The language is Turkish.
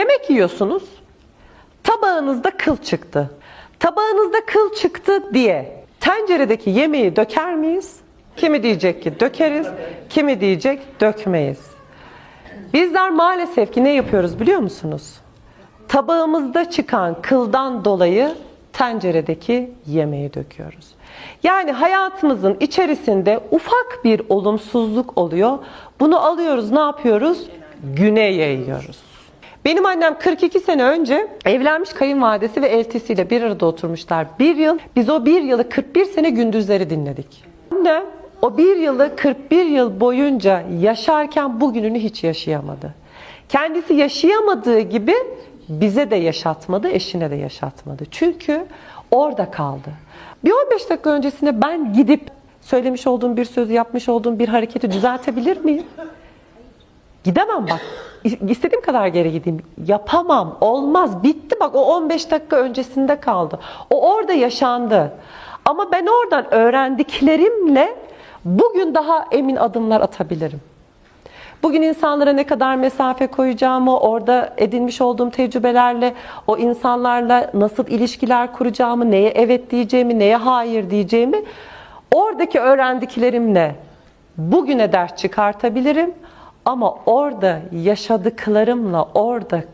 Yemek yiyorsunuz. Tabağınızda kıl çıktı. Tabağınızda kıl çıktı diye tenceredeki yemeği döker miyiz? Kimi diyecek ki dökeriz, kimi diyecek dökmeyiz. Bizler maalesef ki ne yapıyoruz biliyor musunuz? Tabağımızda çıkan kıldan dolayı tenceredeki yemeği döküyoruz. Yani hayatımızın içerisinde ufak bir olumsuzluk oluyor. Bunu alıyoruz, ne yapıyoruz? Güne yayıyoruz. Benim annem 42 sene önce evlenmiş kayınvalidesi ve eltisiyle bir arada oturmuşlar. Bir yıl, biz o bir yılı 41 sene gündüzleri dinledik. Annem o bir yılı 41 yıl boyunca yaşarken bugününü hiç yaşayamadı. Kendisi yaşayamadığı gibi bize de yaşatmadı, eşine de yaşatmadı. Çünkü orada kaldı. Bir 15 dakika öncesinde ben gidip söylemiş olduğum bir sözü, yapmış olduğum bir hareketi düzeltebilir miyim? Gidemem bak. İstediğim kadar geri gideyim. Yapamam. Olmaz. Bitti bak o 15 dakika öncesinde kaldı. O orada yaşandı. Ama ben oradan öğrendiklerimle bugün daha emin adımlar atabilirim. Bugün insanlara ne kadar mesafe koyacağımı, orada edinmiş olduğum tecrübelerle o insanlarla nasıl ilişkiler kuracağımı, neye evet diyeceğimi, neye hayır diyeceğimi oradaki öğrendiklerimle bugüne ders çıkartabilirim. Ama orada yaşadıklarımla orada kal